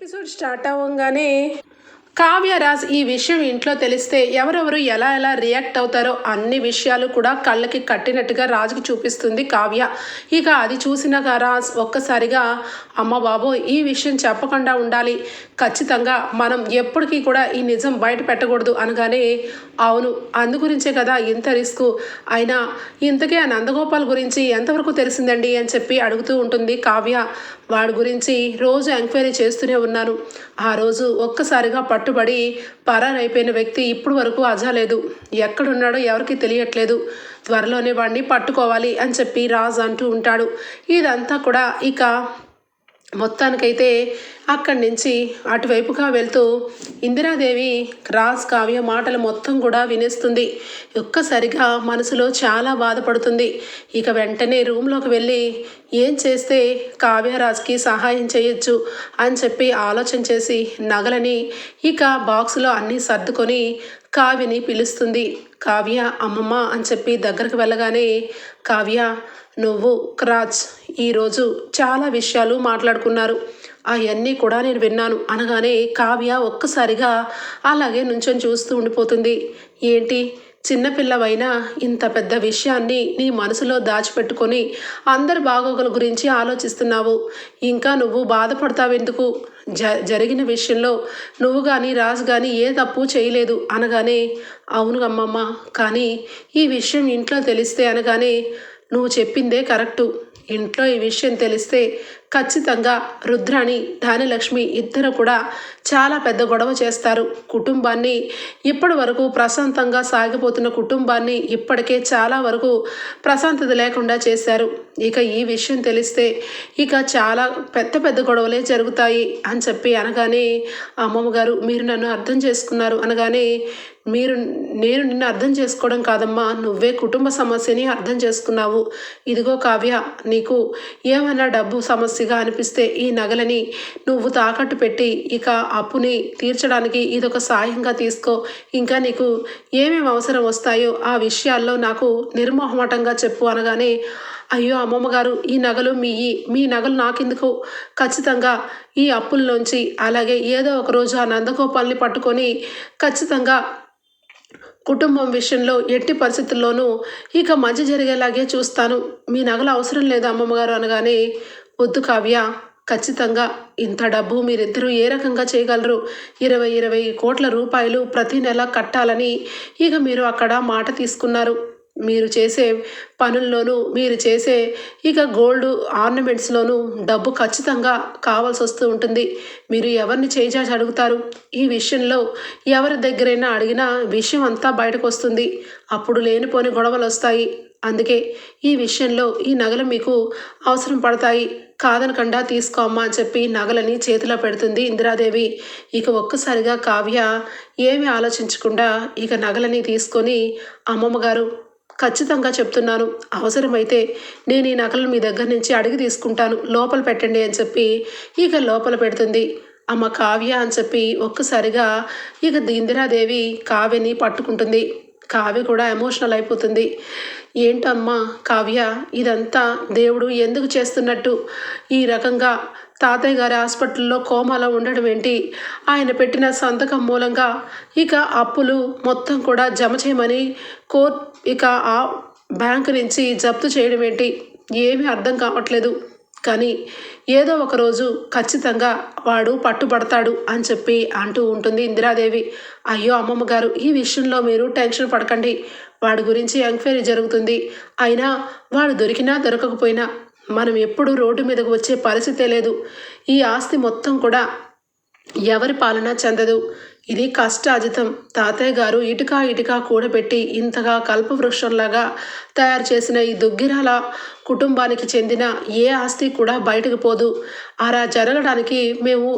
Episode start అవ్వగానే కావ్యరాజ్ ఈ విషయం ఇంట్లో తెలిస్తే ఎవరెవరు ఎలా ఎలా రియాక్ట్ అవుతారో అన్ని విషయాలు కూడా కళ్ళకి కట్టినట్టుగా రాజుకి చూపిస్తుంది కావ్య. ఇక అది చూసిన రాజ్ ఒక్కసారిగా అమ్మ బాబో ఈ విషయం చెప్పకుండా ఉండాలి. ఖచ్చితంగా మనం ఎప్పటికీ కూడా ఈ నిజం బయట పెట్టకూడదు అనగానే అవును అందు గురించే కదా ఇంత రిస్క్. అయినా ఇంతకే ఆ నందగోపాల్ గురించి ఎంతవరకు తెలిసిందండి? అని చెప్పి అడుగుతూ ఉంటుంది కావ్య. వాడి గురించి రోజు ఎంక్వైరీ చేస్తూనే ఉన్నాను. ఆ రోజు ఒక్కసారిగా పట్టుబడి పరారైపోయిన వ్యక్తి ఇప్పుడు వరకు అజాలేదు ఎక్కడున్నాడో ఎవరికి తెలియట్లేదు. త్వరలోనే వాడిని పట్టుకోవాలి అని చెప్పి రాజు అంటూ ఉంటాడు. ఇదంతా కూడా ఇక మొత్తానికైతే అక్కడి నుంచి అటువైపుగా వెళ్తూ ఇందిరాదేవి రాజ్ కావ్య మాటలు మొత్తం కూడా వినేస్తుంది. ఒక్కసారిగా మనసులో చాలా బాధపడుతుంది. ఇక వెంటనే రూమ్లోకి వెళ్ళి ఏం చేస్తే కావ్యరాజ్కి సహాయం చేయొచ్చు అని చెప్పి ఆలోచన చేసి నగలని ఇక బాక్సులో అన్నీ సర్దుకొని కావ్యని పిలుస్తుంది. కావ్య అమ్మమ్మ అని చెప్పి దగ్గరకు వెళ్ళగానే కావ్య నువ్వు క్రాచ్ ఈరోజు చాలా విషయాలు మాట్లాడుకున్నారు. అవన్నీ కూడా నేను విన్నాను. అనగానే కావ్య ఒక్కసారిగా అలాగే నుంచొని చూస్తూ ఉండిపోతుంది. ఏంటి? చిన్నపిల్లవైనా ఇంత పెద్ద విషయాన్ని నీ మనసులో దాచిపెట్టుకొని అందరి బాగోగుల గురించి ఆలోచిస్తున్నావు. ఇంకా నువ్వు బాధపడతావెందుకు? జ జరిగిన విషయంలో నువ్వు కానీ రాజు కానీ ఏ తప్పు చేయలేదు అనగానే అవును అమ్మమ్మ కానీ ఈ విషయం ఇంట్లో తెలిస్తే అనగానే నువ్వు చెప్పిందే కరెక్టు. ఇంట్లో ఈ విషయం తెలిస్తే ఖచ్చితంగా రుద్రాణి ధానిలక్ష్మి ఇద్దరు కూడా చాలా పెద్ద గొడవ చేస్తారు. కుటుంబాన్ని ఇప్పటి వరకు ప్రశాంతంగా సాగిపోతున్న కుటుంబాన్ని ఇప్పటికే చాలా వరకు ప్రశాంతత లేకుండా చేశారు. ఇక ఈ విషయం తెలిస్తే ఇక చాలా పెద్ద పెద్ద గొడవలే జరుగుతాయి అని చెప్పి అనగానే అమ్మమ్మ గారు మీరు నన్ను అర్థం చేసుకున్నారు. అనగానే మీరు నేను నిన్ను అర్థం చేసుకోవడం కాదమ్మా నువ్వే కుటుంబ సమస్యని అర్థం చేసుకున్నావు. ఇదిగో కావ్య నీకు ఏమైనా డబ్బు సమస్య సమస్యగా అనిపిస్తే ఈ నగలని నువ్వు తాకట్టు పెట్టి ఇక అప్పుని తీర్చడానికి ఇదొక సాయంగా తీసుకో. ఇంకా నీకు ఏమేమి అవసరం వస్తాయో ఆ విషయాల్లో నాకు నిర్మోహమాటంగా చెప్పు అనగానే అయ్యో అమ్మమ్మ గారు ఈ నగలు మీ మీ నగలు నాకెందుకు? ఖచ్చితంగా ఈ అప్పుల్లోంచి అలాగే ఏదో ఒక రోజు ఆ నందగోపాల్ని పట్టుకొని ఖచ్చితంగా కుటుంబం విషయంలో ఎట్టి పరిస్థితుల్లోనూ ఇక మంచి జరిగేలాగే చూస్తాను. మీ నగలు అవసరం లేదు అమ్మమ్మగారు అనగానే వద్దు కావ్య. ఖచ్చితంగా ఇంత డబ్బు మీరిద్దరూ ఏ రకంగా చేయగలరు? ఇరవై ఇరవై కోట్ల రూపాయలు ప్రతి నెల కట్టాలని ఇక మీరు అక్కడ మాట తీసుకున్నారు. మీరు చేసే పనుల్లోనూ మీరు చేసే ఇక గోల్డ్ ఆర్నమెంట్స్లోనూ డబ్బు ఖచ్చితంగా కావాల్సి వస్తూ ఉంటుంది. మీరు ఎవరిని చేజాచి అడుగుతారు? ఈ విషయంలో ఎవరి దగ్గరైనా అడిగినా విషయం అంతా బయటకు వస్తుంది. అప్పుడు లేనిపోని గొడవలు వస్తాయి. అందుకే ఈ విషయంలో ఈ నగలు మీకు అవసరం పడతాయి. కాదనకుండా తీసుకో అమ్మా అని చెప్పి నగలని చేతిలో పెడుతుంది ఇందిరాదేవి. ఇక ఒక్కసారిగా కావ్య ఏమి ఆలోచించకుండా ఇక నగలని తీసుకొని అమ్మమ్మ గారు ఖచ్చితంగా చెప్తున్నాను. అవసరమైతే నేను ఈ నగలను మీ దగ్గర నుంచి అడిగి తీసుకుంటాను. లోపల పెట్టండి అని చెప్పి ఇక లోపల పెడుతుంది. అమ్మ కావ్య అని చెప్పి ఒక్కసారిగా ఇక ఇందిరాదేవి కావ్యని పట్టుకుంటుంది. కావ్య కూడా ఎమోషనల్ అయిపోతుంది. ఏంటమ్మా కావ్య? ఇదంతా దేవుడు ఎందుకు చేస్తున్నట్టు? ఈ రకంగా తాతయ్య గారి హాస్పిటల్లో కోమాలో ఉండడం ఏంటి? ఆయన పెట్టిన సంతకం మూలంగా ఇక అప్పులు మొత్తం కూడా జమ చేయమని కోర్ట్ ఇక ఆ బ్యాంకు నుంచి జప్తు చేయడం ఏంటి? ఏమీ అర్థం కావట్లేదు. కానీ ఏదో ఒక రోజు ఖచ్చితంగా వాడు పట్టుబడతాడు అని చెప్పి అంటూ ఉంటుంది ఇందిరాదేవి. అయ్యో అమ్మమ్మ గారు ఈ విషయంలో మీరు టెన్షన్ పడకండి. వాడి గురించి ఎంక్వైరీ జరుగుతుంది. అయినా వాడు దొరికినా దొరకకపోయినా మనం ఎప్పుడు రోడ్డు మీదకు వచ్చే పరిస్థితే లేదు. ఈ ఆస్తి మొత్తం కూడా ఎవరి పాలన చెందదు. ఇది కష్టాజితం తాతయ్య గారు ఇటుక ఇటుక కూడబెట్టి ఇంతగా కల్పవృక్షంలాగా తయారు చేసిన ఈ దుగ్గిరాల కుటుంబానికి చెందిన ఏ ఆస్తి కూడా బయటకు పోదు. అలా జరగడానికి మేము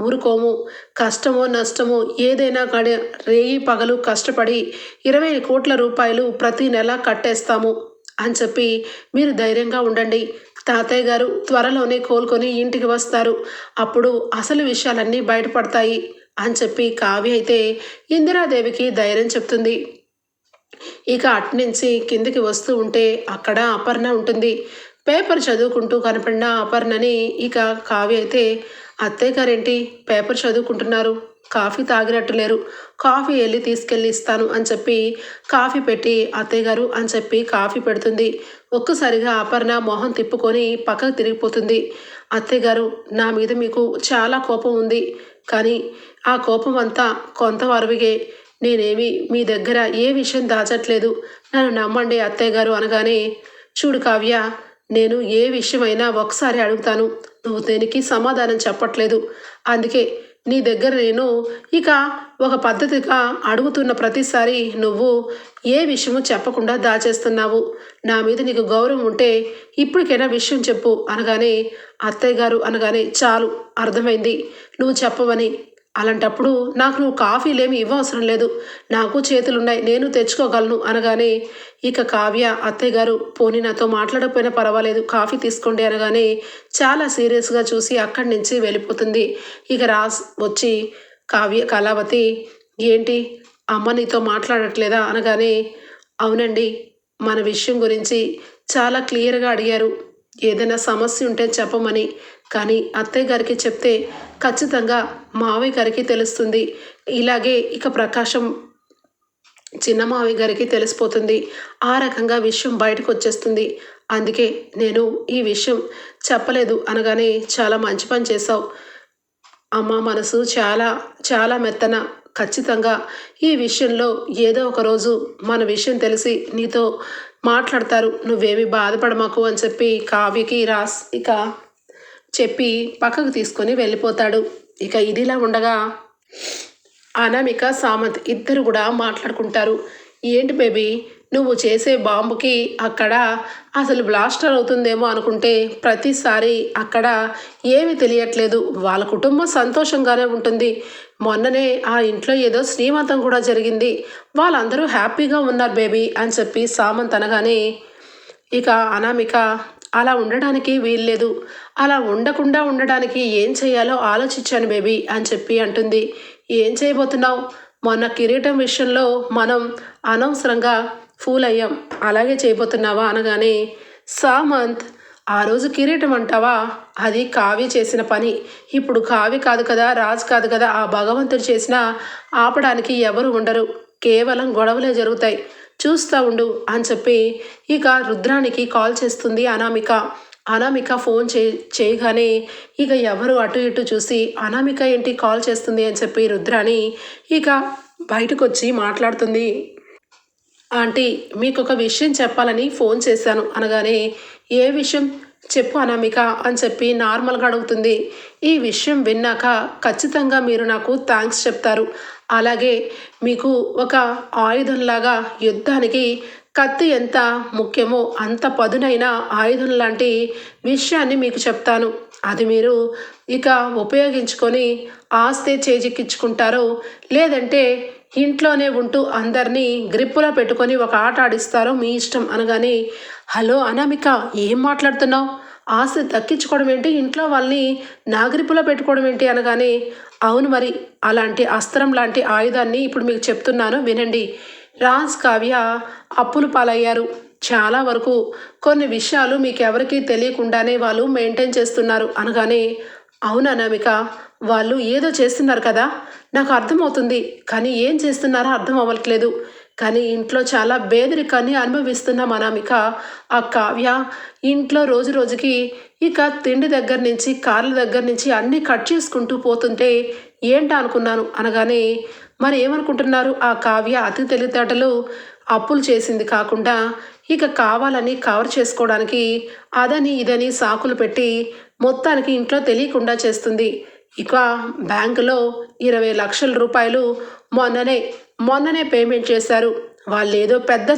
ఊరుకోము. కష్టమో నష్టమో ఏదైనా కానీ రేయి పగలు కష్టపడి ఇరవై కోట్ల రూపాయలు ప్రతి నెల కట్టేస్తాము అని చెప్పి మీరు ధైర్యంగా ఉండండి. తాతయ్య గారు త్వరలోనే కోలుకొని ఇంటికి వస్తారు. అప్పుడు అసలు విషయాలన్నీ బయటపడతాయి. అని చెప్పి కావ్య అయితే ఇందిరాదేవికి ధైర్యం చెప్తుంది. ఇక అట్నుంచి కిందికి వస్తూ ఉంటే అక్కడ అపర్ణ ఉంటుంది. పేపర్ చదువుకుంటూ కనపడిన అపర్ణని ఇక కావ్య అయితే అత్తయ్య గారేంటి? పేపర్ చదువుకుంటున్నారు. కాఫీ తాగినట్టు లేరు. కాఫీ వెళ్ళి తీసుకెళ్ళి ఇస్తాను అని చెప్పి కాఫీ పెట్టి అత్తయ్య గారు అని చెప్పి కాఫీ పెడుతుంది. ఒక్కసారిగా అపర్ణ మొహం తిప్పుకొని పక్కకు తిరిగిపోతుంది. అత్తయ్య గారు నా మీద మీకు చాలా కోపం ఉంది. కానీ ఆ కోపం అంతా కొంతవరవిగే. నేనేమి మీ దగ్గర ఏ విషయం దాచట్లేదు. నన్ను నమ్మండి అత్తయ్య గారు అనగానే చూడు కావ్య నేను ఏ విషయమైనా ఒకసారి అడుగుతాను. నువ్వు దేనికి సమాధానం చెప్పట్లేదు. అందుకే నీ దగ్గర నేను ఇక ఒక పద్ధతిగా అడుగుతున్న ప్రతిసారి నువ్వు ఏ విషయము చెప్పకుండా దాచేస్తున్నావు? నా మీద నీకు గౌరవం ఉంటే ఇప్పటికైనా విషయం చెప్పు అనగానే అత్తయ్య గారు అనగానే చాలు అర్థమైంది. నువ్వు చెప్పవని అలాంటప్పుడు నాకు నువ్వు కాఫీలేమి ఇవ్వవసరం లేదు. నాకు చేతులున్నాయి నేను తెచ్చుకోగలను అనగానే ఇక కావ్య అత్తయ్య గారు పోనీ నాతో మాట్లాడకపోయినా పర్వాలేదు కాఫీ తీసుకోండి అనగానే చాలా సీరియస్గా చూసి అక్కడి నుంచి వెళ్ళిపోతుంది. ఇక రాస్ వచ్చి కావ్య కళావతి ఏంటి? అమ్మ నీతో మాట్లాడట్లేదా? అనగానే అవునండి మన విషయం గురించి చాలా క్లియర్గా అడిగారు. ఏదైనా సమస్య ఉంటే చెప్పమని. కానీ అత్తయ్య గారికి చెప్తే ఖచ్చితంగా మావయ్య గారికి తెలుస్తుంది. ఇలాగే ఇక ప్రకాశం చిన్న మావయ్య గారికి తెలిసిపోతుంది. ఆ రకంగా విషయం బయటకు వచ్చేస్తుంది. అందుకే నేను ఈ విషయం చెప్పలేదు అనగానే చాలా మంచి పని చేశావు. అమ్మ మనసు చాలా చాలా మెత్తన. ఖచ్చితంగా ఈ విషయంలో ఏదో ఒక రోజు మన విషయం తెలిసి నీతో మాట్లాడతారు. నువ్వేమి బాధపడమాకు అని చెప్పి కావ్యకి రాస్ ఇక చెప్పి పక్కకు తీసుకొని వెళ్ళిపోతాడు. ఇక ఇదిలా ఉండగా అనామిక సామంత్ ఇద్దరు కూడా మాట్లాడుకుంటారు. ఏంటి బేబీ నువ్వు చేసే బాంబుకి అక్కడ అసలు బ్లాస్టర్ అవుతుందేమో అనుకుంటే ప్రతిసారి అక్కడ ఏమి తెలియట్లేదు. వాళ్ళ కుటుంబం సంతోషంగానే ఉంటుంది. మొన్ననే ఆ ఇంట్లో ఏదో శ్రీమంతం కూడా జరిగింది. వాళ్ళందరూ హ్యాపీగా ఉన్నారు బేబీ అని చెప్పి సామంత్ అనగానే ఇక అనామిక అలా ఉండడానికి వీల్లేదు. అలా ఉండకుండా ఉండడానికి ఏం చేయాలో ఆలోచించాను బేబీ అని చెప్పి అంటుంది. ఏం చేయబోతున్నావు? మొన్న కిరీటం విషయంలో మనం అనవసరంగా ఫూల్ అయ్యాం. అలాగే చేయబోతున్నావా అనగానే సామంత్ ఆ రోజు కిరీటం అంటావా? అది కావ్య చేసిన పని. ఇప్పుడు కావ్య కాదు కదా రాజు కాదు కదా ఆ భగవంతుడు చేసిన ఆపడానికి ఎవరు ఉండరు. కేవలం గొడవలే జరుగుతాయి. చూస్తూ ఉండు అని చెప్పి ఇక రుద్రానికి కాల్ చేస్తుంది అనామిక. అనామిక ఫోన్ చే చేయగానే ఇక ఎవరు అటు ఇటు చూసి అనామిక ఏంటి కాల్ చేస్తుంది అని చెప్పి రుద్రాని ఇక బయటకు వచ్చి మాట్లాడుతుంది. ఆంటీ మీకు ఒక విషయం చెప్పాలని ఫోన్ చేశాను అనగానే ఏ విషయం? చెప్పు అనామిక అని చెప్పి నార్మల్గా అడుగుతుంది. ఈ విషయం విన్నాక ఖచ్చితంగా మీరు నాకు థ్యాంక్స్ చెప్తారు. అలాగే మీకు ఒక ఆయుధంలాగా యుద్ధానికి కత్తి ఎంత ముఖ్యమో అంత పదునైన ఆయుధం లాంటి విషయాన్ని మీకు చెప్తాను. అది మీరు ఇక ఉపయోగించుకొని ఆస్తి చేజిక్కించుకుంటారో లేదంటే ఇంట్లోనే ఉంటూ అందరినీ గ్రిప్పులో పెట్టుకొని ఒక ఆట ఆడిస్తారో మీ ఇష్టం అనగానే హలో అనామిక ఏం మాట్లాడుతున్నావు? ఆశ దక్కించుకోవడం ఏంటి? ఇంట్లో వాళ్ళని నాగరిపులో పెట్టుకోవడం ఏంటి అనగానే అవును మరి అలాంటి అస్త్రం లాంటి ఆయుధాన్ని ఇప్పుడు మీకు చెప్తున్నాను వినండి. రాజ్ కావ్య అప్పులు పాలయ్యారు. చాలా వరకు కొన్ని విషయాలు మీకు ఎవరికీ తెలియకుండానే వాళ్ళు మెయింటైన్ చేస్తున్నారు అనగానే అవును అనామిక? వాళ్ళు ఏదో చేస్తున్నారు కదా? నాకు అర్థమవుతుంది కానీ ఏం చేస్తున్నారో అర్థం అవ్వట్లేదు. కానీ ఇంట్లో చాలా బేదరికాన్ని అనుభవిస్తున్నాం అనామిక ఆ కావ్య ఇంట్లో రోజు రోజుకి ఇక తిండి దగ్గర నుంచి కార్ల దగ్గర నుంచి అన్నీ కట్ చేసుకుంటూ పోతుంటే ఏంటా అనుకున్నాను అనగానే మరి ఏమనుకుంటున్నారు? ఆ కావ్య అతి తెలివితేటలు అప్పులు చేసింది కాకుండా ఇక కావాలని కవర్ చేసుకోవడానికి అదని ఇదని సాకులు పెట్టి మొత్తానికి ఇంట్లో తెలియకుండా చేస్తుంది. ఇక బ్యాంకులో ఇరవై లక్షల రూపాయలు మొన్ననే మొన్ననే పేమెంట్ చేశారు. వాళ్ళు ఏదో పెద్ద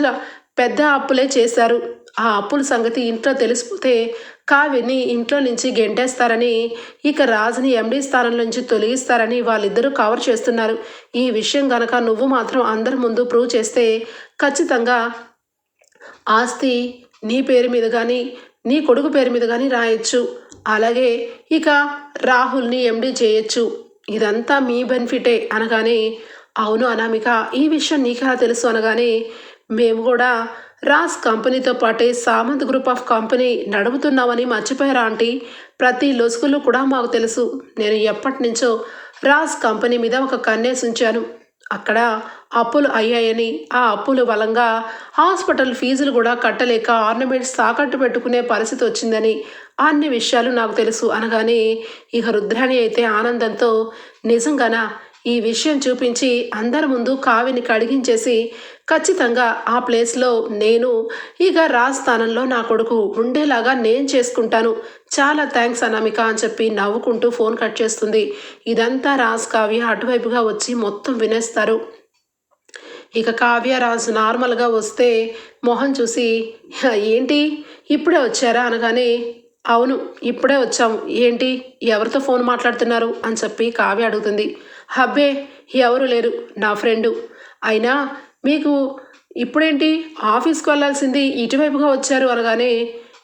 పెద్ద అప్పులే చేశారు. ఆ అప్పుల సంగతి ఇంట్లో తెలిసిపోతే కావ్యని ఇంట్లో నుంచి గెంటేస్తారని ఇక రాజుని ఎండీ స్థానం నుంచి తొలగిస్తారని వాళ్ళిద్దరూ కవర్ చేస్తున్నారు. ఈ విషయం గనక నువ్వు మాత్రం అందరి ముందు ప్రూవ్ చేస్తే ఖచ్చితంగా ఆస్తి నీ పేరు మీద కానీ నీ కొడుకు పేరు మీద కానీ రాయొచ్చు. అలాగే ఇక రాహుల్ని ఎండీ చేయొచ్చు. ఇదంతా మీ బెనిఫిటే అనగానే అవును అనామిక ఈ విషయం నీకెలా తెలుసు అనగానే మేము కూడా రాస్ కంపెనీతో పాటే సామంత్ గ్రూప్ ఆఫ్ కంపెనీ నడుపుతున్నామని మర్చిపోయారా ఆంటీ? ప్రతి లొసుగులు కూడా మాకు తెలుసు. నేను ఎప్పటి నుంచో రాస్ కంపెనీ మీద ఒక కన్నేసి ఉంచాను. అక్కడ అప్పులు అయ్యాయని ఆ అప్పులు బలంగా హాస్పిటల్ ఫీజులు కూడా కట్టలేక ఆర్నమెంట్స్ తాకట్టు పెట్టుకునే పరిస్థితి వచ్చిందని అన్ని విషయాలు నాకు తెలుసు అనగానే ఇక రుద్రాణి అయితే ఆనందంతో నిజంగానా ఈ విషయం చూపించి అందరి ముందు కావిని కడిగించేసి ఖచ్చితంగా ఆ ప్లేస్లో నేను ఇక రాజ్ స్థానంలో నా కొడుకు ఉండేలాగా నేను చేసుకుంటాను. చాలా థ్యాంక్స్ అనామిక అని చెప్పి నవ్వుకుంటూ ఫోన్ కట్ చేస్తుంది. ఇదంతా రాజ్ కావ్య అటువైపుగా వచ్చి మొత్తం వినేస్తారు. ఇక కావ్యరాజు నార్మల్గా వస్తే మొహం చూసి ఏంటి? ఇప్పుడే వచ్చారా? అనగానే అవును ఇప్పుడే వచ్చాం. ఏంటి? ఎవరితో ఫోన్ మాట్లాడుతున్నారు? అని చెప్పి కావ్య అడుగుతుంది. హబ్బే ఎవరు లేరు నా ఫ్రెండు. అయినా మీకు ఇప్పుడేంటి? ఆఫీస్కి వెళ్ళాల్సింది ఇటువైపుగా వచ్చారు అనగానే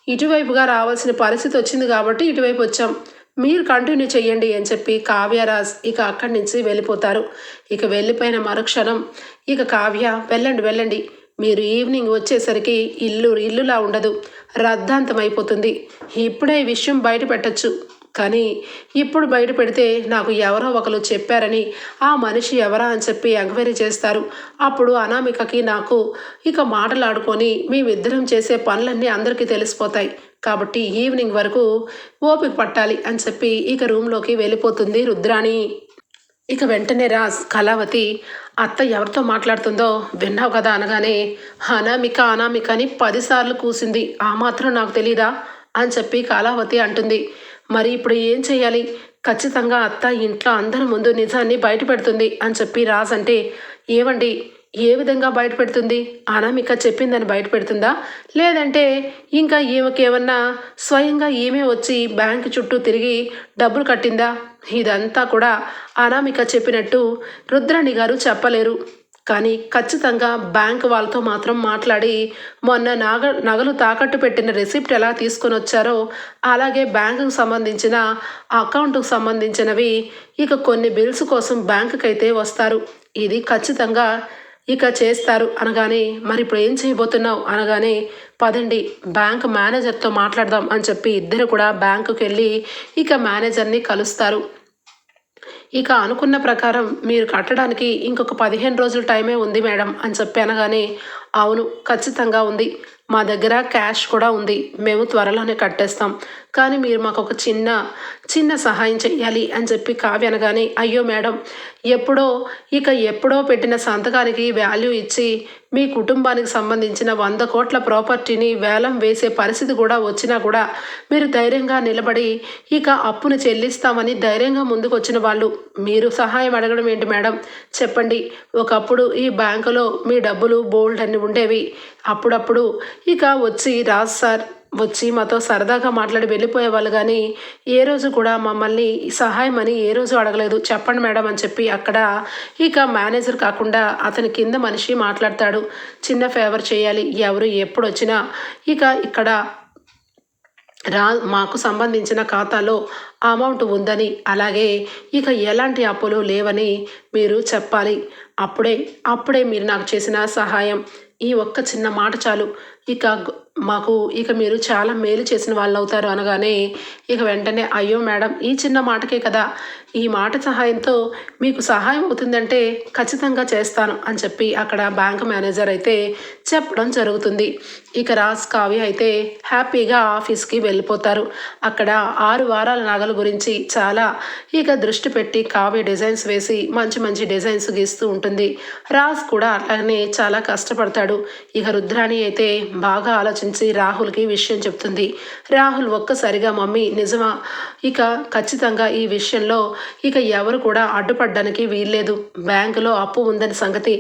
ఇటువైపుగా రావాల్సిన పరిస్థితి వచ్చింది కాబట్టి ఇటువైపు వచ్చాం. మీరు కంటిన్యూ చెయ్యండి అని చెప్పి కావ్యరాజ్ ఇక అక్కడి నుంచి వెళ్ళిపోతారు. ఇక వెళ్ళిపోయిన మరుక్షణం ఇక కావ్య వెళ్ళండి వెళ్ళండి. మీరు ఈవినింగ్ వచ్చేసరికి ఇల్లు ఇల్లులా ఉండదు. రద్దాంతం అయిపోతుంది ఇప్పుడే ఈ విషయం బయట పెట్టచ్చు. కానీ ఇప్పుడు బయట పెడితే నాకు ఎవరో ఒకరు చెప్పారని ఆ మనిషి ఎవరా అని చెప్పి ఎంక్వైరీ చేస్తారు. అప్పుడు అనామికకి నాకు ఇక మాటలాడుకొని మేమిద్దరం చేసే పనులన్నీ అందరికీ తెలిసిపోతాయి. కాబట్టి ఈవినింగ్ వరకు ఓపిక పట్టాలి అని చెప్పి ఇక రూమ్లోకి వెళ్ళిపోతుంది రుద్రాణి. ఇక వెంటనే రాజ్ కళావతి అత్త ఎవరితో మాట్లాడుతుందో విన్నావు కదా అనగానే అనామిక అనామిక అని పదిసార్లు కూసింది. ఆ మాత్రం నాకు తెలీదా? అని చెప్పి కళావతి అంటుంది. మరి ఇప్పుడు ఏం చేయాలి? ఖచ్చితంగా అత్త ఇంట్లో అందరి ముందు నిజాన్ని బయటపెడుతుంది అని చెప్పి రాజ్ అంటే ఏవండి? ఏ విధంగా బయటపెడుతుంది? అనామిక చెప్పిందని బయటపెడుతుందా? లేదంటే ఇంకా ఈమెకేమన్నా స్వయంగా ఈమె వచ్చి బ్యాంక్ చుట్టూ తిరిగి డబ్బులు కట్టిందా? ఇదంతా కూడా అనామిక చెప్పినట్టు రుద్రాణి గారు చెప్పలేరు. కానీ ఖచ్చితంగా బ్యాంక్ వాళ్ళతో మాత్రం మాట్లాడి మొన్న నాగ నగలు తాకట్టు పెట్టిన రిసిప్ట్ ఎలా తీసుకొని వచ్చారో అలాగే బ్యాంకుకు సంబంధించిన అకౌంట్కు సంబంధించినవి ఇక కొన్ని బిల్స్ కోసం బ్యాంకుకి అయితే వస్తారు. ఇది ఖచ్చితంగా ఇక చేస్తారు అనగానే మరి ఇప్పుడు ఏం చేయబోతున్నావు? అనగానే పదండి బ్యాంక్ మేనేజర్తో మాట్లాడదాం అని చెప్పి ఇద్దరు కూడా బ్యాంకుకి వెళ్ళి ఇక మేనేజర్ని కలుస్తారు. ఇక అనుకున్న ప్రకారం మీరు కట్టడానికి ఇంకొక పదిహేను రోజుల టైమే ఉంది మేడం అని చెప్పి అనగానే అవును ఖచ్చితంగా ఉంది. మా దగ్గర క్యాష్ కూడా ఉంది. మేము త్వరలోనే కట్టేస్తాం. కానీ మీరు మాకు ఒక చిన్న చిన్న సహాయం చెయ్యాలి అని చెప్పి కావ్య అనగానే అయ్యో మేడం ఎప్పుడో ఇక ఎప్పుడో పెట్టిన సంతకానికి వాల్యూ ఇచ్చి మీ కుటుంబానికి సంబంధించిన వంద కోట్ల ప్రాపర్టీని వేలం వేసే పరిస్థితి కూడా వచ్చినా కూడా మీరు ధైర్యంగా నిలబడి ఇక అప్పును చెల్లిస్తామని ధైర్యంగా ముందుకు వచ్చిన వాళ్ళు మీరు సహాయం అడగడం ఏంటి మేడం? చెప్పండి. ఒకప్పుడు ఈ బ్యాంకులో మీ డబ్బులు బోల్డ్ అన్ని ఉండేవి. అప్పుడప్పుడు ఇక వచ్చి రాజ్ సార్ వచ్చి మాతో సరదాగా మాట్లాడి వెళ్ళిపోయేవాళ్ళు కానీ ఏ రోజు కూడా మమ్మల్ని సహాయం అని ఏ రోజు అడగలేదు. చెప్పండి మేడం అని చెప్పి అక్కడ ఇక మేనేజర్ కాకుండా అతని కింద మనిషి మాట్లాడతాడు. చిన్న ఫేవర్ చేయాలి. ఎవరు ఎప్పుడు వచ్చినా ఇక ఇక్కడ రా మాకు సంబంధించిన ఖాతాలో అమౌంట్ ఉందని అలాగే ఇక ఎలాంటి అప్పులు లేవని మీరు చెప్పాలి. అప్పుడే అప్పుడే మీరు నాకు చేసిన సహాయం. ఈ ఒక్క చిన్న మాట చాలు. ఇక మాకు ఇక మీరు చాలా మేలు చేసిన వాళ్ళు అవుతారు అనగానే ఇక వెంటనే అయ్యో మేడం ఈ చిన్న మాటకే కదా. ఈ మాట సహాయంతో మీకు సహాయం అవుతుందంటే ఖచ్చితంగా చేస్తాను అని చెప్పి అక్కడ బ్యాంక్ మేనేజర్ అయితే చెప్పడం జరుగుతుంది. ఇక రాజ్ కావ్య అయితే హ్యాపీగా ఆఫీస్కి వెళ్ళిపోతారు. అక్కడ ఆరు వారాల నగల గురించి చాలా ఇక దృష్టి పెట్టి కావ్య డిజైన్స్ వేసి మంచి మంచి డిజైన్స్ గీస్తూ ఉంటుంది. రాజ్ కూడా అలానే చాలా కష్టపడతాడు. ఇక రుద్రాణి అయితే బాగా ఆలోచన ఆలోచించి రాహుల్కి విషయం చెప్తుంది. రాహుల్ ఒక్కసారిగా మమ్మీ నిజమా? ఇక ఖచ్చితంగా ఈ విషయంలో ఇక ఎవరు కూడా అడ్డుపడ్డానికి వీల్లేదు. బ్యాంకులో అప్పు ఉందని సంగతి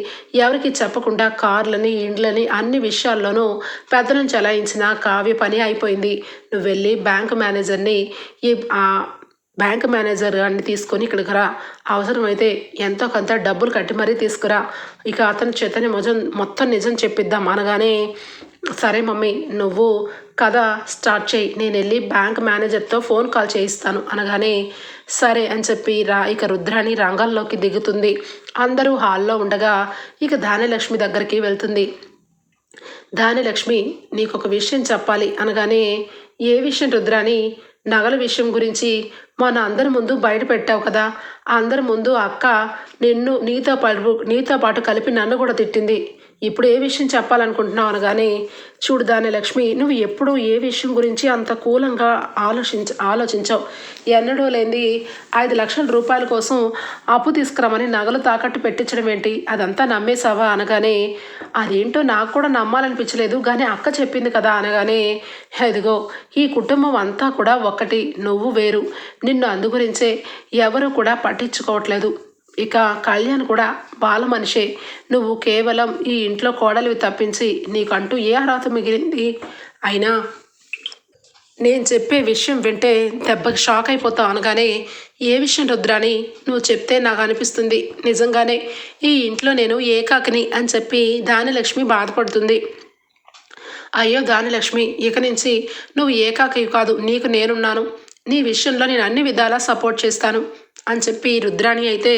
ఎవరికి చెప్పకుండా కార్లని ఇండ్లని అన్ని విషయాల్లోనూ పెద్దలను చలాయించిన కావ్య పని అయిపోయింది. నువ్వు వెళ్ళి బ్యాంక్ మేనేజర్ని ఈ బ్యాంక్ మేనేజర్ గారిని తీసుకొని ఇక్కడికి రా. అవసరమైతే ఎంతో కొంత డబ్బులు కట్టి మరీ తీసుకురా. ఇక అతని చేతని మొజం మొత్తం నిజం చెప్పిద్దాం అనగానే సరే మమ్మీ నువ్వు కథ స్టార్ట్ చేయి. నేను వెళ్ళి బ్యాంక్ మేనేజర్తో ఫోన్ కాల్ చేయిస్తాను. అనగానే సరే అని చెప్పి రా. ఇక రుద్రాణి రంగంలోకి దిగుతుంది. అందరూ హాల్లో ఉండగా ఇక ధాన్యలక్ష్మి దగ్గరికి వెళ్తుంది. దానిలక్ష్మి నీకు ఒక విషయం చెప్పాలి. అనగానే ఏ విషయం రుద్రాణి? నగల విషయం గురించి మన అందరి ముందు బయట పెట్టావు కదా. అందరి ముందు అక్క నిన్ను నీతో పాటు నీతో పాటు కలిపి నన్ను కూడా తిట్టింది. ఇప్పుడు ఏ విషయం చెప్పాలనుకుంటున్నావు అనగానే చూడు దాని లక్ష్మి నువ్వు ఎప్పుడు ఏ విషయం గురించి అంత కూలంగా ఆలోచించ ఆలోచించావు. ఎన్నడూ లేని ఐదు లక్షల రూపాయల కోసం అప్పు తీసుకురమని నగలు తాకట్టు పెట్టించడం ఏంటి? అదంతా నమ్మేశావా? అనగానే అదేంటో నాకు కూడా నమ్మాలనిపించలేదు కానీ అక్క చెప్పింది కదా? అనగానే ఇదిగో ఈ కుటుంబం అంతా కూడా ఒక్కటి నువ్వు వేరు. నిన్ను అందు గురించే ఎవరు కూడా పట్టించుకోవట్లేదు. ఇక కళ్యాణ్ కూడా బాల మనిషే. నువ్వు కేవలం ఈ ఇంట్లో కోడలివి తప్పించి నీకంటూ ఏ అర్హత మిగిలింది? అయినా నేను చెప్పే విషయం వింటే దెబ్బకి షాక్ అయిపోతావు అనగానే ఏ విషయం రుద్రాని నువ్వు చెప్తే నాకు అనిపిస్తుంది. నిజంగానే ఈ ఇంట్లో నేను ఏకాకిని అని చెప్పి దానిలక్ష్మి బాధపడుతుంది. అయ్యో దానిలక్ష్మి ఇక నుంచి నువ్వు ఏకాకి కాదు నీకు నేనున్నాను. నీ విషయంలో నేను అన్ని విధాలా సపోర్ట్ చేస్తాను అని చెప్పి రుద్రాణి అయితే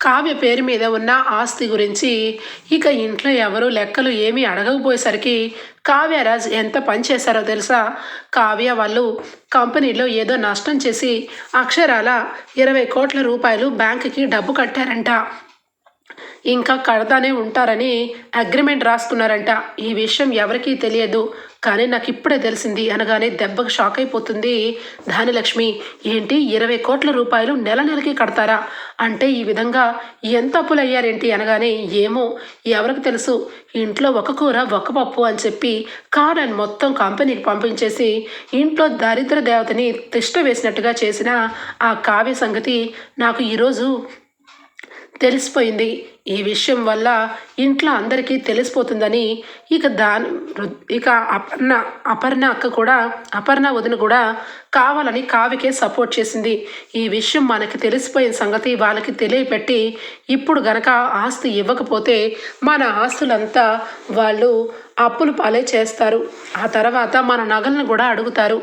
కావ్య పేరు మీద ఉన్న ఆస్తి గురించి ఇక ఇంట్లో ఎవరు లెక్కలు ఏమీ అడగకపోయేసరికి కావ్యరాజ్ ఎంత పని చేశారో తెలుసా? కావ్య వాళ్ళు కంపెనీలో ఏదో నష్టం చేసి అక్షరాల ఇరవై కోట్ల రూపాయలు బ్యాంకుకి డబ్బు కట్టారంట. ఇంకా కడతానే ఉంటారని అగ్రిమెంట్ రాసుకున్నారంట. ఈ విషయం ఎవరికీ తెలియదు. కానీ నాకు ఇప్పుడే తెలిసింది అనగానే దెబ్బకు షాక్ అయిపోతుంది ధానిలక్ష్మి ఏంటి ఇరవై కోట్ల రూపాయలు నెల నెలకి కడతారా? అంటే ఈ విధంగా ఎంత అప్పులు అయ్యారేంటి అనగానే ఏమో ఎవరికి తెలుసు. ఇంట్లో ఒక కూర ఒక పప్పు అని చెప్పి కారణాన్ని మొత్తం కంపెనీకి పంపించేసి ఇంట్లో దరిద్ర దేవతని తిష్ట వేసినట్టుగా చేసిన ఆ కావ్య సంగతి నాకు ఈరోజు తెలిసిపోయింది. ఈ విషయం వల్ల ఇంట్లో అందరికీ తెలిసిపోతుందని ఇక దాని ఇక అపర్ణ అపర్ణ అక్క కూడా అపర్ణ వదిన కూడా కావాలని కావికే సపోర్ట్ చేసింది. ఈ విషయం మనకి తెలిసిపోయిన సంగతి వాళ్ళకి తెలియపెట్టి ఇప్పుడు గనక ఆస్తి ఇవ్వకపోతే మన ఆస్తులంతా వాళ్ళు అప్పులు పాలే చేస్తారు. ఆ తర్వాత మన నగలను కూడా అడుగుతారు.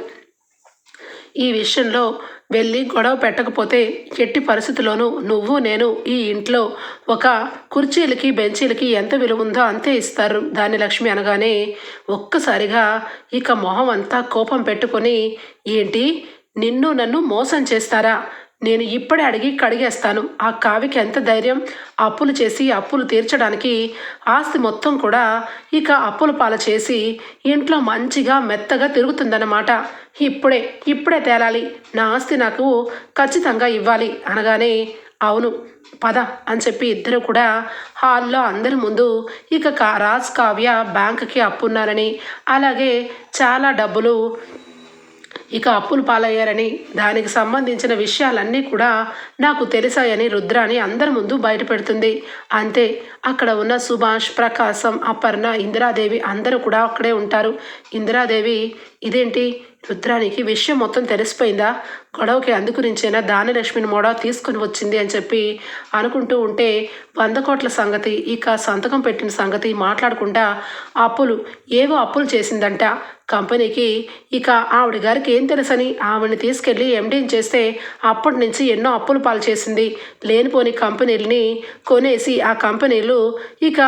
ఈ విషయంలో వెళ్ళి గొడవ పెట్టకపోతే ఎట్టి పరిస్థితుల్లోనూ నువ్వు నేను ఈ ఇంట్లో ఒక కుర్చీలకి బెంచీలకి ఎంత విలువ ఉందో అంతే ఇస్తారు. దాని లక్ష్మి అనగానే ఒక్కసారిగా ఇక మొహం అంతా కోపం పెట్టుకొని ఏంటి? నిన్ను నన్ను మోసం చేస్తారా? నేను ఇప్పుడే అడిగి కడిగేస్తాను. ఆ కావికి ఎంత ధైర్యం? అప్పులు చేసి అప్పులు తీర్చడానికి ఆస్తి మొత్తం కూడా ఇక అప్పుల పాల చేసి ఇంట్లో మంచిగా మెత్తగా తిరుగుతుందన్నమాట. ఇప్పుడే ఇప్పుడే తేలాలి. నా ఆస్తి నాకు ఖచ్చితంగా ఇవ్వాలి అనగానే అవును పద అని చెప్పి ఇద్దరు కూడా హాల్లో అందరి ముందు ఇక రాజ్ కావ్య బ్యాంకుకి అప్పున్నారని అలాగే చాలా డబ్బులు ఇక అప్పులు పాలయ్యారని దానికి సంబంధించిన విషయాలన్నీ కూడా నాకు తెలిసాయని రుద్రాని అందరి ముందు బయటపెడుతుంది. అంతే అక్కడ ఉన్న సుభాష్ ప్రకాశం అపర్ణ ఇందిరాదేవి అందరూ కూడా అక్కడే ఉంటారు. ఇందిరాదేవి ఇదేంటి? రుద్రానికి విషయం మొత్తం తెలిసిపోయిందా? గొడవకి అందుకురించైనా దానలక్ష్మిని మోడా తీసుకుని వచ్చింది అని చెప్పి అనుకుంటూ ఉంటే వంద కోట్ల సంగతి ఇక సంతకం పెట్టిన సంగతి మాట్లాడకుండా అప్పులు ఏవో అప్పులు చేసిందంట కంపెనీకి. ఇక ఆవిడ గారికి ఏం తెలుసని ఆవిడని తీసుకెళ్ళి ఎండీని చేస్తే అప్పటి నుంచి ఎన్నో అప్పులు పాలు చేసింది. లేనిపోని కంపెనీలని కొనేసి ఆ కంపెనీలు ఇక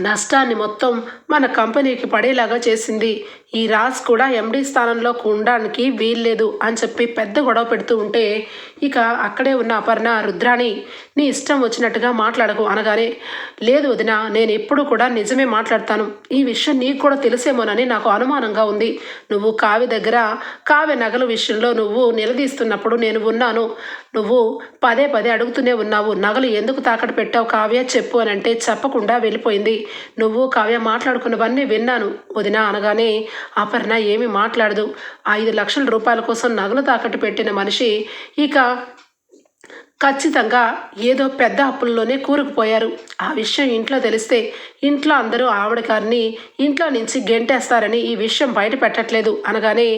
నష్టాన్ని మొత్తం మన కంపెనీకి పడేలాగా చేసింది. ఈ రాజ్ కూడా ఎండీ స్థానంలో ఉండడానికి వీల్లేదు అని చెప్పి పెద్ద గొడవ పెడుతూ ఉంటే ఇక అక్కడే ఉన్న అపర్ణ రుద్రాణి నీ ఇష్టం వచ్చినట్టుగా మాట్లాడకు అనగానే లేదు వదిన నేను ఎప్పుడు కూడా నిజమే మాట్లాడతాను. ఈ విషయం నీకు కూడా తెలిసేమోనని నాకు అనుమానంగా ఉంది. నువ్వు కావ్య దగ్గర కావ్య నగల విషయంలో నువ్వు నిలదీస్తున్నప్పుడు నేను ఉన్నాను. నువ్వు పదే పదే అడుగుతూనే ఉన్నావు. నగలు ఎందుకు తాకట్టు పెట్టావు కావ్య? చెప్పు అని అంటే చెప్పకుండా వెళ్ళిపోయింది. నువ్వు కావ్య మాట్లాడుకున్నవన్నీ విన్నాను వదిన అనగానే అపర్ణ ఏమీ మాట్లాడదు. ఐదు లక్షల రూపాయల కోసం నగలు తాకట్టు పెట్టిన మనిషి ఇక ఖచ్చితంగా ఏదో పెద్ద అప్పుల్లోనే కూరుకుపోయారు. ఆ విషయం ఇంట్లో తెలిస్తే ఇంట్లో అందరూ ఆవిడ గారిని ఇంట్లో నుంచి గెంటేస్తారని ఈ విషయం బయట పెట్టట్లేదు అనగానే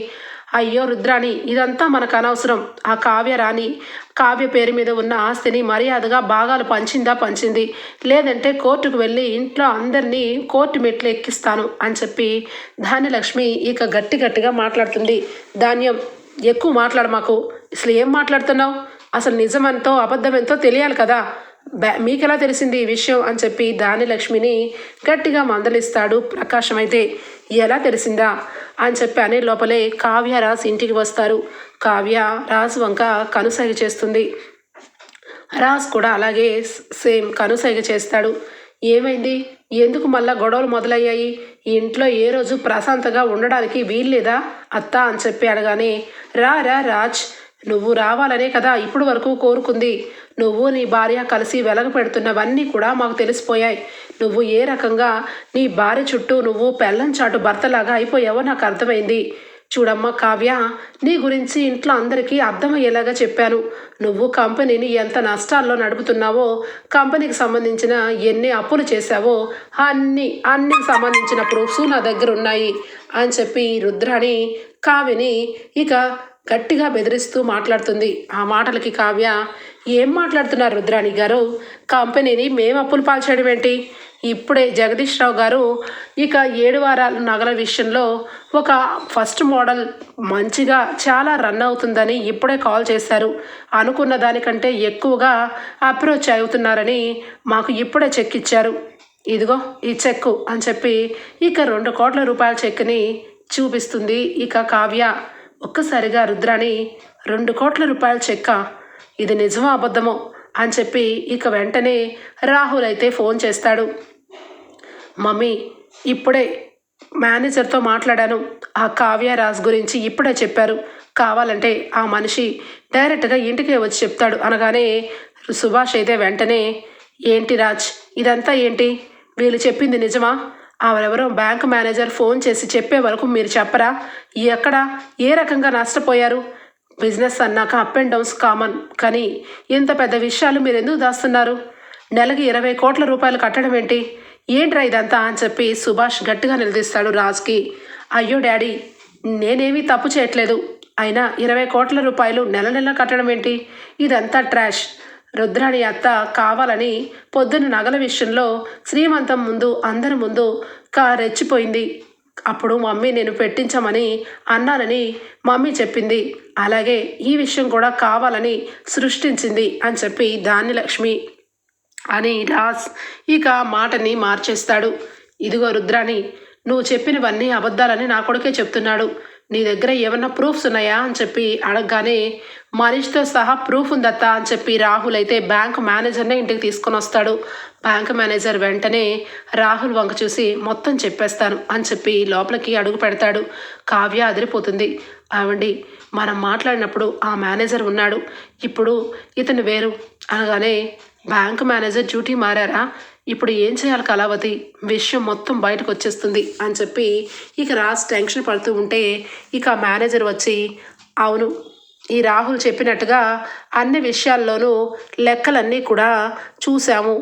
అయ్యో రుద్రాణి ఇదంతా మనకు అనవసరం. ఆ కావ్య రాణి కావ్య పేరు మీద ఉన్న ఆస్తిని మర్యాదగా భాగాలు పంచిందా పంచింది. లేదంటే కోర్టుకు వెళ్ళి ఇంట్లో అందరినీ కోర్టు మెట్లు ఎక్కిస్తాను అని చెప్పి ధాన్యలక్ష్మి ఇక గట్టి గట్టిగా మాట్లాడుతుంది. ధాన్యం ఎక్కువ మాట్లాడు మాకు. అసలు ఏం మాట్లాడుతున్నావు? అసలు నిజమెంతో అబద్ధమెంతో తెలియాలి కదా. మీకెలా తెలిసింది ఈ విషయం అని చెప్పి దాని లక్ష్మిని గట్టిగా మందలిస్తాడు ప్రకాశం అయితే. ఎలా తెలిసిందా? అని చెప్పి అనే లోపలే కావ్య రాజ్ ఇంటికి వస్తారు. కావ్య రాజ్ వంక కనుసైగ చేస్తుంది. రాజ్ కూడా అలాగే సేమ్ కనుసైగ చేస్తాడు. ఏమైంది? ఎందుకు మళ్ళా గొడవలు మొదలయ్యాయి? ఇంట్లో ఏ రోజు ప్రశాంతంగా ఉండడానికి వీల్లేదా? అత్త అని చెప్పి అడగానే రా రా రాజ్. నువ్వు రావాలనే కదా ఇప్పుడు వరకు కోరుకుంది. నువ్వు నీ భార్య కలిసి వెలగపెడుతున్నవన్నీ కూడా మాకు తెలిసిపోయాయి. నువ్వు ఏ రకంగా నీ భార్య చుట్టూ నువ్వు పెళ్ళంచాటు భర్తలాగా అయిపోయావో నాకు అర్థమైంది. చూడమ్మ కావ్య నీ గురించి ఇంట్లో అందరికీ అర్థమయ్యేలాగా చెప్పాను. నువ్వు కంపెనీని ఎంత నష్టాల్లో నడుపుతున్నావో కంపెనీకి సంబంధించిన ఎన్ని అప్పులు చేశావో అన్ని అన్నికి సంబంధించిన ప్రూఫ్స్ నా దగ్గర ఉన్నాయి అని చెప్పి రుద్రాణి కావ్యని ఇక గట్టిగా బెదిరిస్తూ మాట్లాడుతుంది. ఆ మాటలకి కావ్య ఏం మాట్లాడుతున్నారు రుద్రాణి గారు? కంపెనీని మేము అప్పులు పాల్చేయడం ఏంటి? ఇప్పుడే జగదీష్ రావు గారు ఇక ఏడు వారాల నగల విషయంలో ఒక ఫస్ట్ మోడల్ మంచిగా చాలా రన్ అవుతుందని ఇప్పుడే కాల్ చేశారు. అనుకున్న దానికంటే ఎక్కువగా అప్రోచ్ అవుతున్నారని మాకు ఇప్పుడే చెక్ ఇచ్చారు. ఇదిగో ఈ చెక్కు అని చెప్పి ఇక రెండు కోట్ల రూపాయల చెక్ని చూపిస్తుంది ఇక కావ్య. ఒక్కసారిగా రుద్రాణి రెండు కోట్ల రూపాయల చెక్క? ఇది నిజమో అబద్ధమో అని చెప్పి ఇక వెంటనే రాహుల్ అయితే ఫోన్ చేస్తాడు. మమ్మీ ఇప్పుడే మేనేజర్తో మాట్లాడాను. ఆ కావ్య రాజ్ గురించి ఇప్పుడే చెప్పారు. కావాలంటే ఆ మనిషి డైరెక్ట్గా ఇంటికే వచ్చి చెప్తాడు అనగానే సుభాష్ అయితే వెంటనే ఏంటి రాజ్ ఇదంతా ఏంటి? వీళ్ళు చెప్పింది నిజమా? ఆవిడెవరో బ్యాంక్ మేనేజర్ ఫోన్ చేసి చెప్పే వరకు మీరు చెప్పరా? ఎక్కడ? ఏ రకంగా నష్టపోయారు? బిజినెస్ అన్నాక అప్ అండ్ డౌన్స్ కామన్. కానీ ఇంత పెద్ద విషయాలు మీరు ఎందుకు దాస్తున్నారు? నెలకి ఇరవై కోట్ల రూపాయలు కట్టడం ఏంటి? ఏంట్రా ఇదంతా అని చెప్పి సుభాష్ గట్టిగా నిలదీస్తాడు రాజ్కి. అయ్యో డాడీ నేనేమీ తప్పు చేయట్లేదు. అయినా ఇరవై కోట్ల రూపాయలు నెల నెల కట్టడం ఏంటి? ఇదంతా ట్రాష్. రుద్రాణి అత్త కావాలని పొద్దున్న నగల విషయంలో శ్రీమంతం ముందు అందరి ముందు కా రెచ్చిపోయింది అప్పుడు మమ్మీ నేను పెట్టించమని అన్నానని మమ్మీ చెప్పింది. అలాగే ఈ విషయం కూడా కావాలని సృష్టించింది అని చెప్పి దాని లక్ష్మి అని రాస్ ఇక మాటని మార్చేస్తాడు. ఇదిగో రుద్రాణి నువ్వు చెప్పినవన్నీ అబద్ధాలని నా కొడుకే చెప్తున్నాడు. నీ దగ్గర ఏమన్నా ప్రూఫ్స్ ఉన్నాయా అని చెప్పి అడగగానే మనిషితో సహా ప్రూఫ్ ఉందత్తా అని చెప్పి రాహుల్ అయితే బ్యాంక్ మేనేజర్నే ఇంటికి తీసుకొని వస్తాడు. బ్యాంక్ మేనేజర్ వెంటనే రాహుల్ వంక చూసి మొత్తం చెప్పేస్తాను అని చెప్పి లోపలికి అడుగు పెడతాడు. కావ్య అదిరిపోతుంది. ఆవండి మనం మాట్లాడినప్పుడు ఆ మేనేజర్ ఉన్నాడు. ఇప్పుడు ఇతను వేరు. అనగానే బ్యాంక్ మేనేజర్ డ్యూటీ మారారా? ఇప్పుడు ఏం చేయాలి కళావతి? విషయం మొత్తం బయటకు వచ్చేస్తుంది అని చెప్పి ఇక రాజ్ టెన్షన్ పడుతూ ఉంటే ఇక మేనేజర్ వచ్చి అవును ఈ రాహుల్ చెప్పినట్టుగా అన్ని విషయాల్లోనూ లెక్కలన్నీ కూడా చూసాము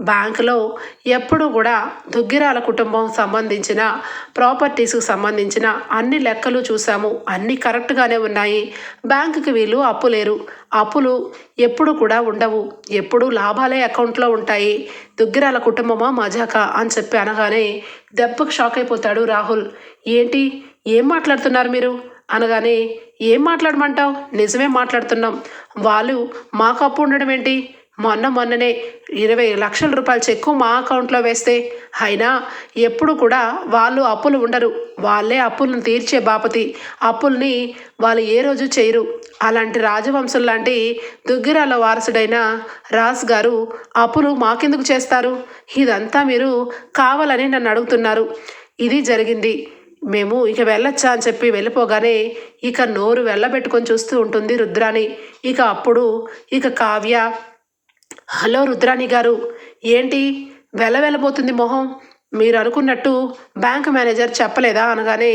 బ్యాంకులో ఎప్పుడూ కూడా దుగ్గిరాల కుటుంబం సంబంధించిన ప్రాపర్టీస్కి సంబంధించిన అన్ని లెక్కలు చూసాము. అన్నీ కరెక్ట్గానే ఉన్నాయి. బ్యాంకుకి వీళ్ళు అప్పు లేరు. అప్పులు ఎప్పుడు కూడా ఉండవు. ఎప్పుడు లాభాలే అకౌంట్లో ఉంటాయి. దుగ్గిరాల కుటుంబమా మజాక అని చెప్పి అనగానే దెబ్బకు షాక్ అయిపోతాడు రాహుల్. ఏంటి? ఏం మాట్లాడుతున్నారు మీరు? అనగానే ఏం మాట్లాడమంటావు? నిజమే మాట్లాడుతున్నాం. వాళ్ళు మాకు అప్పు ఉండడం ఏంటి? మొన్న మొన్ననే ఇరవై లక్షల రూపాయల చెక్కు మా అకౌంట్లో వేస్తే అయినా ఎప్పుడు కూడా వాళ్ళు అప్పులు ఉండరు. వాళ్ళే అప్పులను తీర్చే బాపతి. అప్పుల్ని వాళ్ళు ఏ రోజు చేయరు. అలాంటి రాజవంశం లాంటి దుగ్గిరాల వారసుడైన రాజ్ గారు అప్పులు మాకెందుకు చేస్తారు? ఇదంతా మీరు కావాలని నన్ను అడుగుతున్నారు. ఇది జరిగింది. మేము ఇక వెళ్ళొచ్చా అని చెప్పి వెళ్ళిపోగానే ఇక నోరు వెళ్ళబెట్టుకొని చూస్తూ ఉంటుంది రుద్రాణి. ఇక అప్పుడు ఇక కావ్య హలో రుద్రాణి గారు. ఏంటి? వెళ్ళ వెళ్ళబోతుంది మొహం. మీరు అనుకున్నట్టు బ్యాంక్ మేనేజర్ చెప్పలేదా అనగానే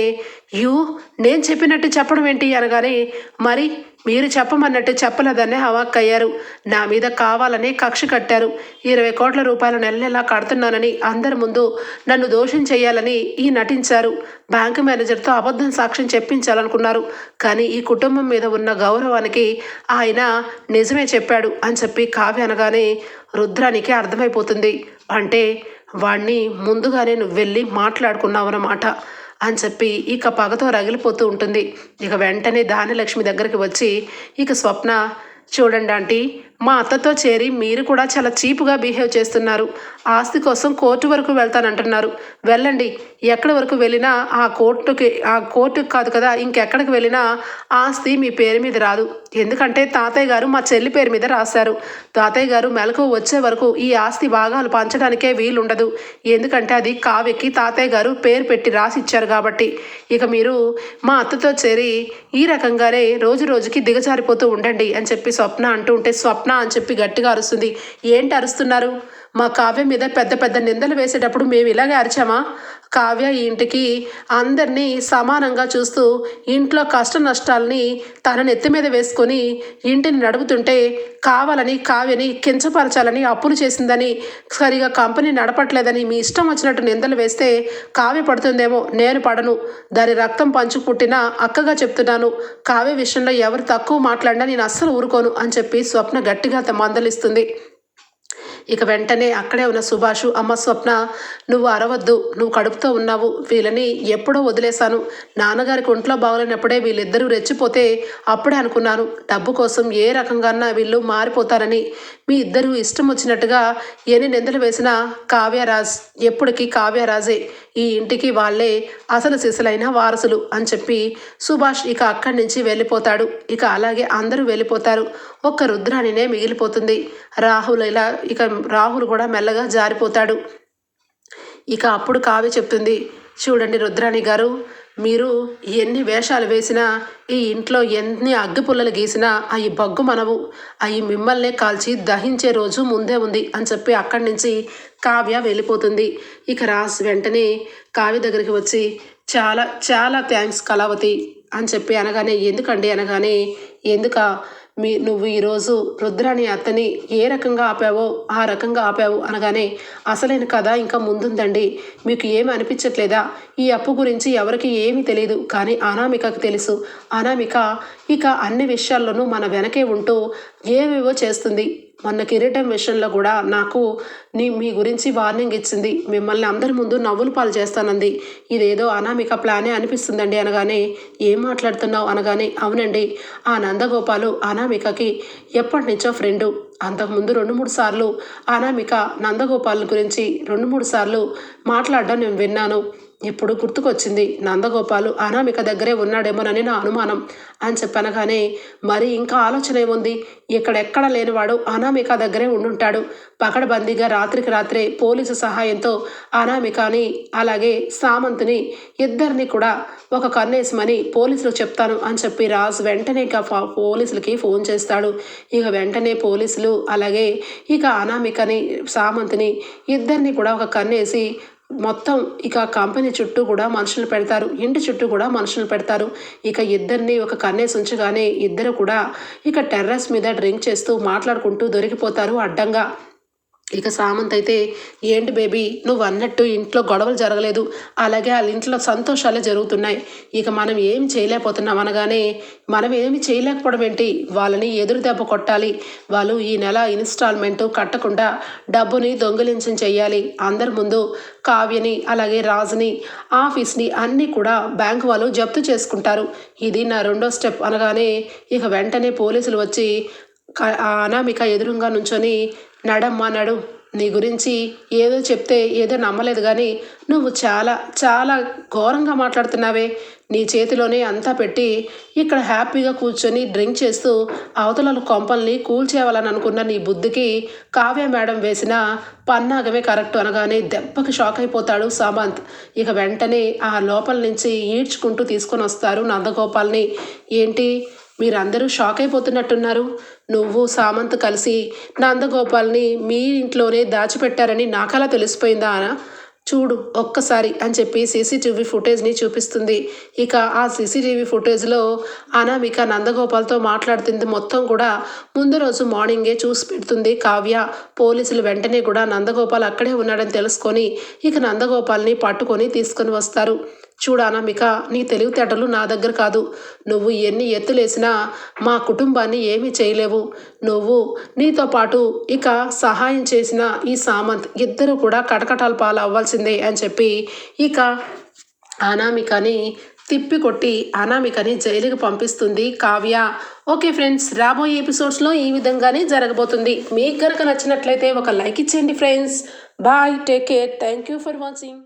యూ నేను చెప్పినట్టు చెప్పడం ఏంటి అనగానే మరి మీరు చెప్పమన్నట్టు చెప్పలేదనే అవాక్కయ్యారు నా మీద కావాలని కక్ష కట్టారు. ఇరవై కోట్ల రూపాయలు నెల నెలా కడుతున్నానని అందరి ముందు నన్ను దోషం చేయాలని ఈ నటించారు. బ్యాంకు మేనేజర్తో అబద్ధం సాక్ష్యం చెప్పించాలనుకున్నారు. కానీ ఈ కుటుంబం మీద ఉన్న గౌరవానికి ఆయన నిజమే చెప్పాడు అని చెప్పి కావ్య అనగానే రుద్రానికి అర్థమైపోతుంది. అంటే వాణ్ణి ముందుగానే నువ్వు వెళ్ళి మాట్లాడుకున్నావన్నమాట. అని చెప్పి ఇక పగతో రగిలిపోతూ ఉంటుంది. ఇక వెంటనే దానిలక్ష్మి దగ్గరికి వచ్చి ఇక స్వప్న చూడండి ఆంటీ మా అత్తతో చేరి మీరు కూడా చాలా చీప్గా బిహేవ్ చేస్తున్నారు. ఆస్తి కోసం కోర్టు వరకు వెళ్తానంటున్నారు. వెళ్ళండి. ఎక్కడి వరకు వెళ్ళినా ఆ కోర్టుకి ఆ కోర్టుకి కాదు కదా ఇంకెక్కడికి వెళ్ళినా ఆస్తి మీ పేరు మీద రాదు. ఎందుకంటే తాతయ్య గారు మా చెల్లి పేరు మీద రాశారు. తాతయ్య గారు మెలకు వచ్చే వరకు ఈ ఆస్తి భాగాలు పంచడానికే వీలుండదు. ఎందుకంటే అది కావ్యకి తాతయ్య గారు పేరు పెట్టి రాసి ఇచ్చారు కాబట్టి. ఇక మీరు మా అత్తతో చేరి ఈ రకంగానే రోజు రోజుకి దిగజారిపోతూ ఉండండి అని చెప్పి స్వప్న అంటూ ఉంటే స్వప్న అని చెప్పి గట్టిగా అరుస్తుంది. ఏంటి అరుస్తున్నారు? మా కావ్య మీద పెద్ద పెద్ద నిందలు వేసేటప్పుడు మేము ఇలాగే అరిచామా? కావ్య ఈ ఇంటికి అందరినీ సమానంగా చూస్తూ ఇంట్లో కష్ట నష్టాలని తన నెత్తి మీద వేసుకొని ఇంటిని నడుపుతుంటే కావాలని కావ్యని కించపరచాలని అప్పులు చేసిందని సరిగా కంపెనీ నడపట్లేదని మీ ఇష్టం వచ్చినట్టు నిందలు వేస్తే కావ్య పడుతుందేమో నేను పడను. దాని రక్తం పంచు పుట్టిన అక్కగా చెప్తున్నాను. కావ్య విషయంలో ఎవరు తక్కువ మాట్లాడినా నేను అస్సలు ఊరుకోను అని చెప్పి స్వప్న గట్టిగా మందలిస్తుంది. ఇక వెంటనే అక్కడే ఉన్న సుభాషు అమ్మ స్వప్న నువ్వు అరవద్దు నువ్వు కడుపుతో ఉన్నావు వీళ్ళని ఎప్పుడో వదిలేశాను. నాన్నగారికి ఒంట్లో బాగలేనప్పుడే వీళ్ళిద్దరూ రెచ్చిపోతే అప్పుడే అనుకున్నాను. డబ్బు కోసం ఏ రకంగానా వీళ్ళు మారిపోతారని. మీ ఇద్దరూ ఇష్టం వచ్చినట్టుగా ఎన్ని నిందలు వేసినా కావ్యరాజ్ ఎప్పటికీ కావ్యరాజే. ఈ ఇంటికి వాళ్ళే అసలు శిశులైన వారసులు అని చెప్పి సుభాష్ ఇక అక్కడి నుంచి వెళ్ళిపోతాడు. ఇక అలాగే అందరూ వెళ్ళిపోతారు. ఒక్క రుద్రాణినే మిగిలిపోతుంది. రాహుల్ ఇలా ఇక రాహుల్ కూడా మెల్లగా జారిపోతాడు. ఇక అప్పుడు కావ్య చెప్తుంది చూడండి రుద్రాణి గారు మీరు ఎన్ని వేషాలు వేసినా ఈ ఇంట్లో ఎన్ని అగ్గిపుల్లలు గీసినా అవి బగ్గు మనవు అవి మిమ్మల్నే కాల్చి దహించే రోజు ముందే ఉంది అని చెప్పి అక్కడి నుంచి కావ్య వెళ్ళిపోతుంది. ఇక రాజ్ వెంటనే కావ్య దగ్గరికి వచ్చి చాలా చాలా థ్యాంక్స్ కళావతి అని చెప్పి అనగానే ఎందుకండి? అనగానే ఎందుక? మీ నువ్వు ఈరోజు రుద్రాని అత్తని ఏ రకంగా ఆపావో ఆ రకంగా ఆపావు అనగానే అసలైన కథ ఇంకా ముందుందండి. మీకు ఏమి అనిపించట్లేదా? ఈ అప్పు గురించి ఎవరికి ఏమీ తెలియదు కానీ అనామికకు తెలుసు. అనామిక ఇక అన్ని విషయాల్లోనూ మన వెనకే ఉంటూ ఏవేవో చేస్తుంది. మొన్న కిరీటం విషయంలో కూడా నాకు నీ మీ గురించి వార్నింగ్ ఇచ్చింది. మిమ్మల్ని అందరి ముందు నవ్వులు పాలు చేస్తానంది. ఇదేదో అనామిక ప్లానే అనిపిస్తుందండి అనగానే ఏం మాట్లాడుతున్నావు? అనగానే అవునండి ఆ నందగోపాలు అనామికకి ఎప్పటి నుంచో ఫ్రెండు అంతకుముందు రెండు మూడు సార్లు అనామిక నందగోపాల్ గురించి రెండు మూడు సార్లు మాట్లాడడం నేను విన్నాను. ఇప్పుడు గుర్తుకొచ్చింది నందగోపాలు అనామిక దగ్గరే ఉన్నాడేమోనని నా అనుమానం అని చెప్పనగానే మరి ఇంకా ఆలోచన ఏముంది? ఇక్కడెక్కడ లేనివాడు అనామిక దగ్గరే ఉండుంటాడు. పకడబందీగా రాత్రికి రాత్రే పోలీసు సహాయంతో అనామికని అలాగే సామంత్ని ఇద్దరిని కూడా ఒక కన్నేసమని పోలీసులు చెప్తాను అని చెప్పి రాజు వెంటనే ఇక పోలీసులకి ఫోన్ చేస్తాడు. ఇక వెంటనే పోలీసులు అలాగే ఇక అనామికని సామంత్ని ఇద్దరిని కూడా ఒక కన్నేసి మొత్తం ఇక కంపెనీ చుట్టూ కూడా మనుషులు పెడతారు. ఇంటి చుట్టూ కూడా మనుషులు పెడతారు. ఇక ఇద్దరిని ఒక కన్నేసి ఉంచగానే ఇద్దరు కూడా ఇక టెర్రస్ మీద డ్రింక్ చేస్తూ మాట్లాడుకుంటూ దొరికిపోతారు అడ్డంగా. ఇక సామంత్ అయితే ఏంటి బేబీ నువ్వు అన్నట్టు ఇంట్లో గొడవలు జరగలేదు. అలాగే వాళ్ళ ఇంట్లో సంతోషాలే జరుగుతున్నాయి. ఇక మనం ఏం చేయలేకపోతున్నాం అనగానే మనం ఏమి చేయలేకపోవడం ఏంటి? వాళ్ళని ఎదురు దెబ్బ కొట్టాలి. వాళ్ళు ఈ నెల ఇన్స్టాల్మెంట్ కట్టకుండా డబ్బుని దొంగిలించం చేయాలి అందరి ముందు కావ్యని అలాగే రాజుని ఆఫీస్ని అన్నీ కూడా బ్యాంకు వాళ్ళు జప్తు చేసుకుంటారు. ఇది నా రెండో స్టెప్ అనగానే ఇక వెంటనే పోలీసులు వచ్చి ఆ అనామిక ఎదురుగా నుంచొని నడమ్మా నడు. నీ గురించి ఏదో చెప్తే ఏదో నమ్మలేదు కానీ నువ్వు చాలా చాలా ఘోరంగా మాట్లాడుతున్నావే. నీ చేతిలోనే అంతా పెట్టి ఇక్కడ హ్యాపీగా కూర్చొని డ్రింక్ చేస్తూ అవతల కొంపల్ని కూల్చేయాలని అనుకున్న నీ బుద్ధికి కావ్య మేడం వేసిన పన్నాగమే కరెక్ట్ అనగానే దెబ్బకి షాక్ అయిపోతాడు సామంత్. ఇక వెంటనే ఆ లోపల నుంచి ఈడ్చుకుంటూ తీసుకొని వస్తారు నందగోపాల్ని. ఏంటి? మీరందరూ షాక్ అయిపోతున్నట్టున్నారు నువ్వు సామంత్ కలిసి నందగోపాల్ని మీ ఇంట్లోనే దాచిపెట్టారని నాకలా తెలిసిపోయిందా అనా? చూడు ఒక్కసారి అని చెప్పి సీసీటీవీ ఫుటేజ్ని చూపిస్తుంది. ఇక ఆ సీసీటీవీ ఫుటేజ్లో అనామిక నందగోపాల్తో మాట్లాడుతుంది. మొత్తం కూడా ముందు రోజు మార్నింగే చూసి పెడుతుంది. కావ్య పోలీసులు వెంటనే కూడా నందగోపాల్ అక్కడే ఉన్నాడని తెలుసుకొని ఇక నందగోపాల్ని పట్టుకొని తీసుకొని వస్తారు. చూడానమిక నీ తెలివితేటలు నా దగ్గర కాదు. నువ్వు ఎన్ని ఎత్తులేసినా మా కుటుంబాన్ని ఏమీ చేయలేవు. నువ్వు నీతో పాటు ఇక సహాయం చేసిన ఈ సామంత్ ఇద్దరు కూడా కటకటాల పాలు అవ్వాల్సిందే అని చెప్పి ఇక అనామికని తిప్పికొట్టి అనామికని జైలుకి పంపిస్తుంది కావ్య. ఓకే ఫ్రెండ్స్ రాబోయే ఎపిసోడ్స్లో ఈ విధంగానే జరగబోతుంది. మీకు కనుక నచ్చినట్లయితే ఒక లైక్ ఇచ్చేయండి friends. Bye take care. Thank you for watching.